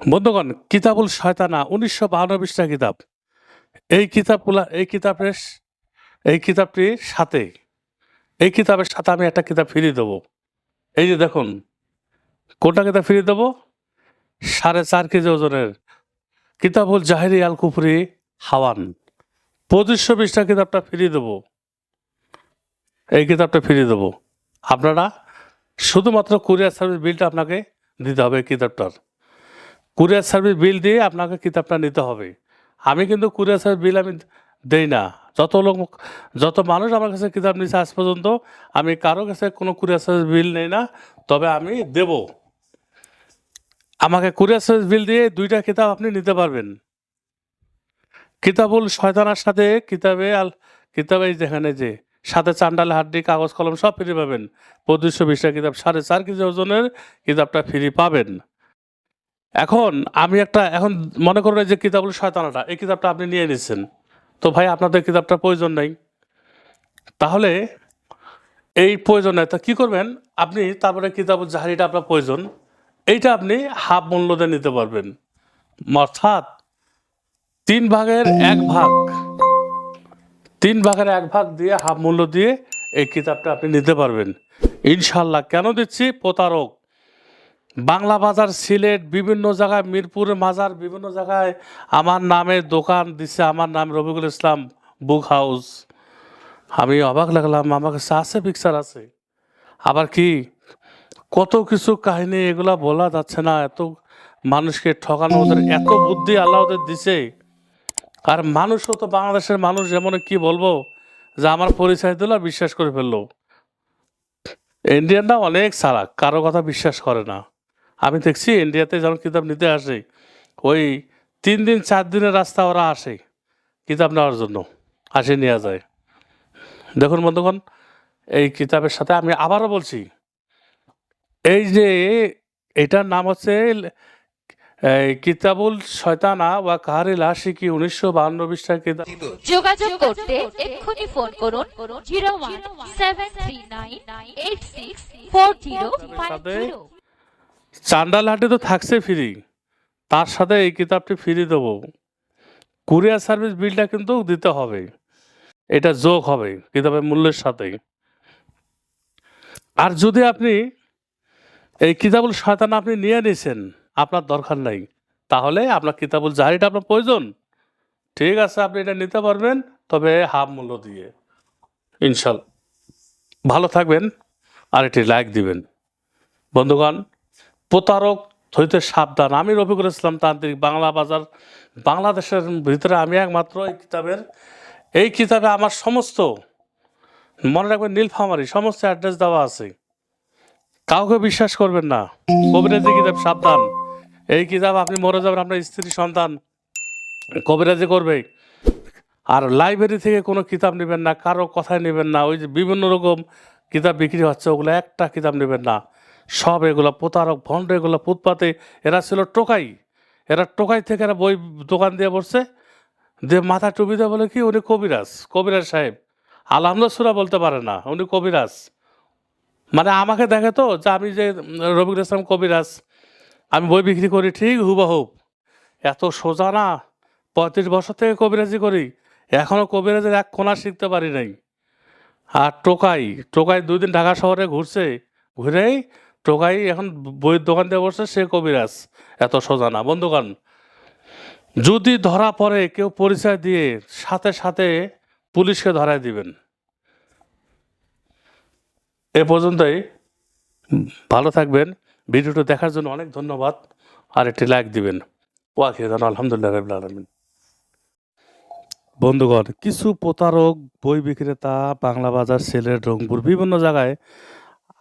বন্ধুগণ, কিতাবুল শয়তানা, উনিশশো পৃষ্ঠা কিতাব। এই কিতাবগুলা, এই কিতাবের এই কিতাবটির সাথে, এই কিতাবের সাথে আমি একটা কিতাব ফিরিয়ে দেবো। এই যে দেখুন, কোনটা কিতাব ফিরিয়ে দেবো? সাড়ে চার কেজি ওজনের কিতাবুল জাহেরি আল কুফরি হাওয়ান। পঁচিশশো বিশটা কিতাবটা ফিরিয়ে দেবো। এই কিতাবটা ফিরিয়ে দেবো। আপনারা শুধুমাত্র কুরিয়ার সার্ভিস বিলটা আপনাকে দিতে হবে এই কিতাবটার। কুরিয়ার সার্ভিস বিল দিয়ে আপনাকে কিতাবটা নিতে হবে। আমি কিন্তু কুরিয়ার সার্ভিস বিল আমি দেই না। যত লোক, যত মানুষ আমার কাছে কিতাব নিচ্ছে আজ পর্যন্ত, আমি কারও কাছে কোনো কুরিয়ার সার্ভিস বিল নেই না, তবে আমি দেব। আমাকে কুরিয়ার সার্ভিস বিল দিয়ে দুইটা কিতাব আপনি নিতে পারবেন। কিতাবুল শয়তানার সাথে কিতাবে আল, কিতাবে যেখানে যে, সাথে চান্ডাল হাড্ডি কাগজ, কলম সব ফ্রি পাবেন। পঁচিশশো, বিশটা কিতাব, সাড়ে চার কেজি ওজনের কিতাবটা ফ্রি পাবেন। এখন আমি একটা, এখন মনে করুন যে কিতাবুল শয়তানাটা, এই কিতাবটা আপনি নিয়ে নিচ্ছেন তো ভাই, আপনাদের কিতাবটা প্রয়োজন নেই। তাহলে এই প্রয়োজন নেই। তা কী করবেন? আপনি তারপরে কিতাবুল জাহারিটা আপনার প্রয়োজন। এইটা আপনি হাফ মূল্য দিয়ে নিতে পারবেন। অর্থাৎ তিন ভাগের এক ভাগ, তিন ভাগের এক ভাগ দিয়ে হাফ মূল্য দিয়ে এই কিতাবটা আপনি নিতে পারবেন। ইনশাল্লাহ কেন দিচ্ছি? প্রতারক। বাংলা বাজার, সিলেট, বিভিন্ন জায়গায়, মিরপুর, মাজার, বিভিন্ন জায়গায় আমার নামে দোকান দিচ্ছে আমার নাম রবিকুল ইসলাম বুক হাউস। আমি অবাক লাগলাম আমার কাছে আছে পিকচার আছে। আবার কি, কত কিছু কাহিনী এগুলা বলা যাচ্ছে না, এত মানুষকে ঠকানো ওদের এত বুদ্ধি আল্লাহ ওদের দিছে। আর মানুষও তো বাংলাদেশের মানুষ যেমন কি বলব যে আমার পরিচয় দিল, বিশ্বাস করে ফেলল। ইন্ডিয়ানরা অনেক সারা কারও কথা বিশ্বাস করে না। আমি দেখছি ইন্ডিয়াতে যখন কিতাব নিতে আসে, ওই তিন দিন, চার দিনের রাস্তা ওরা আসে কিতাব নেওয়ার জন্য, আসে নেওয়া যায়। দেখুন বন্ধুগণ, এই কিতাবের সাথে আমি আবারও বলছি, এই যে এটার নাম হচ্ছে কিতাবুল শয়তানা ওয়া কাহারিল আশিকি উনিশশো বাহান্ন পৃষ্ঠার কিতাব। যোগাযোগ করতে এক্ষুনি ফোন করুন zero one seven three nine eight six four zero. Five zero চান্ডাল হাটে তো থাকছে ফ্রি। তার সাথে এই কিতাবটি ফ্রি দেবো। কুরিয়ার সার্ভিস বিলটা কিন্তু দিতে হবে। এটা যোগ হবে কিতাবের মূল্যের সাথে আর যদি আপনি এই কিতাবুল শয়তান আপনি নিয়ে নিয়েছেন আপনার দরকার নাই, তাহলে আপনার কিতাবুল জাহারিটা আপনার প্রয়োজন। ঠিক আছে, আপনি এটা নিতে পারবেন, তবে হাফ মূল্য দিয়ে। ইনশাল ভালো থাকবেন, আর এটি লাইক দিবেন। বন্ধুগণ প্রতারক হইতে সাবধান। আমি রফিকুল ইসলাম তান্ত্রিক, বাংলা বাজার, বাংলাদেশের ভিতরে আমি একমাত্র এই কিতাবের, এই কিতাবে আমার সমস্ত, মনে রাখবেন নীলফামারি, সমস্ত অ্যাড্রেস দেওয়া আছে। কাউকে বিশ্বাস করবেন না। কবিরাজি কিতাব সাবধান। এই কিতাব আপনি মরে যাবেন, আপনার স্ত্রী, সন্তান কবিরাজি করবে আর লাইব্রেরি থেকে কোনো কিতাব নেবেন না, কারও কথায় নেবেন না, ওই যে বিভিন্ন রকম কিতাব বিক্রি হচ্ছে, ওগুলো একটা কিতাব নেবেন না। সব এগুলো প্রতারক, ভণ্ড এগুলো ফুটপাতে, এরা ছিল টোকাই। এরা টোকাই থেকে এরা বই দোকান দিয়ে বসছে। দিয়ে মাথা টুপি দিয়ে বলে কি, উনি কবিরাজ কবিরাজ সাহেব। আলহামদুসুরা বলতে পারে না, উনি কবিরাজ। মানে আমাকে দেখে তো যে আমি যে রবিকুল ইসলাম কবিরাজ, আমি বই বিক্রি করি ঠিক হুবাহুব এত সোজা না, পঁয়ত্রিশ বছর থেকে কবিরাজি করি এখনও কবিরাজের এক কোনা শিখতে পারি নাই। আর টোকাই টোকাই দুই দিন ঢাকা শহরে ঘুরছে, ঘুরেই টোকাই এখন বইয়ের দোকান দিয়ে বসছে সে কবিরাজ, এত সোজা না। বন্ধুগণ, যদি ধরা পড়ে, কেউ পরিচয় দিয়ে সাথে সাথে পুলিশকে ধরায় দিবেন। এ পর্যন্তই। ভালো থাকবেন। ভিডিওটা দেখার জন্য অনেক ধন্যবাদ। আর একটি লাইক দিবেন। ওয়াকে আলহামদুলিল্লাহ রাব্বিল আলামিন। বন্ধুগণ, কিছু প্রতারক, বই বিক্রেতা, বাংলা বাজার, সেলের রংপুর, বিভিন্ন জায়গায়